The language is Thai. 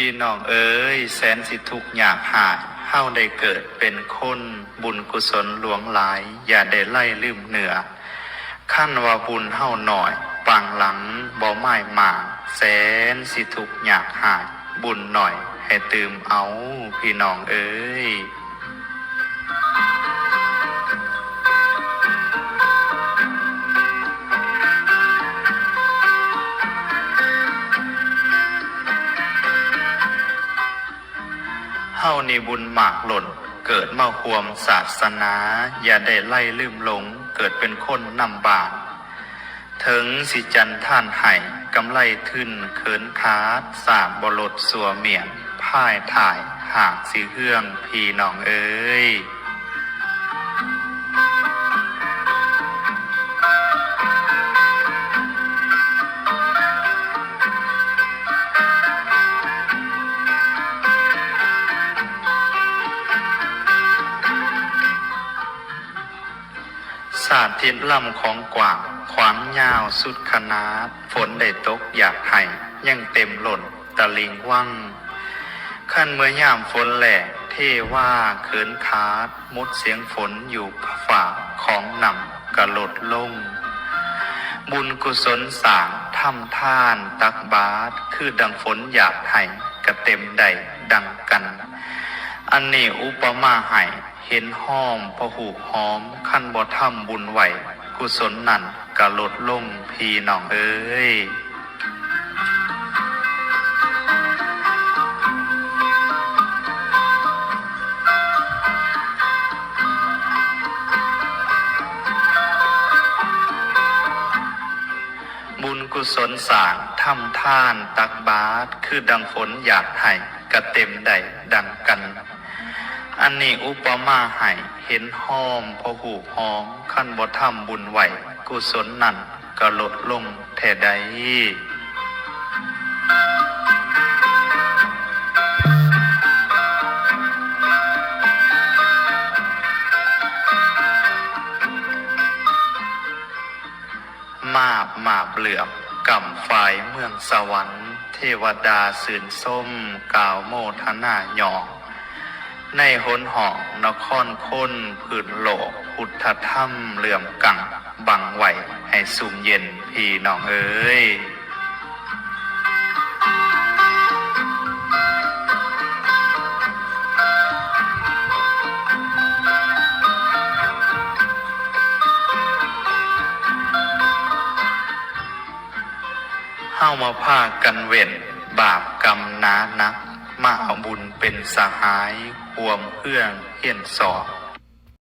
พี่น้องเอ้ยแสนสิทุกข์ยากหายเฮาได้เกิดเป็นคนบุญกุศลหลวงหลาย อย่าได้ไล่ลืมเหนือขั้นว่าบุญเฮาหน่อยปางหลังบ่ไม้หมาแสนสิทุกข์ยากหายบุญหน่อย ให้ตืมเอาพี่น้องเอ้ย นี่บุญหมากหล่น เกิดมาควมศาสนา อย่าได้ไล่ลืมหลง เกิดเป็นคนนำบาปถึงสิจันท่านไห่กำไรทึนเขินคาดสาบบรดสัวเมียนพ่ายถ่ายหากสิเฮืองพี่น้องเอ้ย ศาสตร์ทิศลำของกว่าง ขวางยาวสุดขนาด ฝนได้ตกอยากให้ยังเต็มหล่นตะลิงว่างขั้นเมื่อยามฝนแหลกเทว่าเขินคาด มุดเสียงฝนอยู่ฝ่าของนำกระลดลง บุญกุศลสางทำท่านตักบาตรคือดังฝนอยากให้กระเต็มใดดังกัน อันนี้อุปมาให้เห็นห้อมพหูหอมขั้นบ่ทำบุญไหวกุศลนั่นกะลดลงพี่น้องเอ้ยบุญกุศลสางทำท่านตักบาตรคือดังฝนอยากให้กระเต็มใดดังกัน อันนี้อุปมาให้เห็นห้อมพอหูหอมขั้นบ่ทำบุญไหวกุศลนั่นก็ลดลงแท่ใดมาบมาบเหลือบกำฝ่ายเมืองสวรรค์ เทวดาสื่นส้มกล่าวโมทนาหยอง ในหนหองนครค้นผืนโลก พุทธธรรมเหลื่อมกังบังไหวให้สุมเย็นพี่น้องเอ้ยเฮามาพากันเว้นบาปกรรมนานัก มาเอาบุญเป็นสหายห่วมเพื่องเฮียนสอบ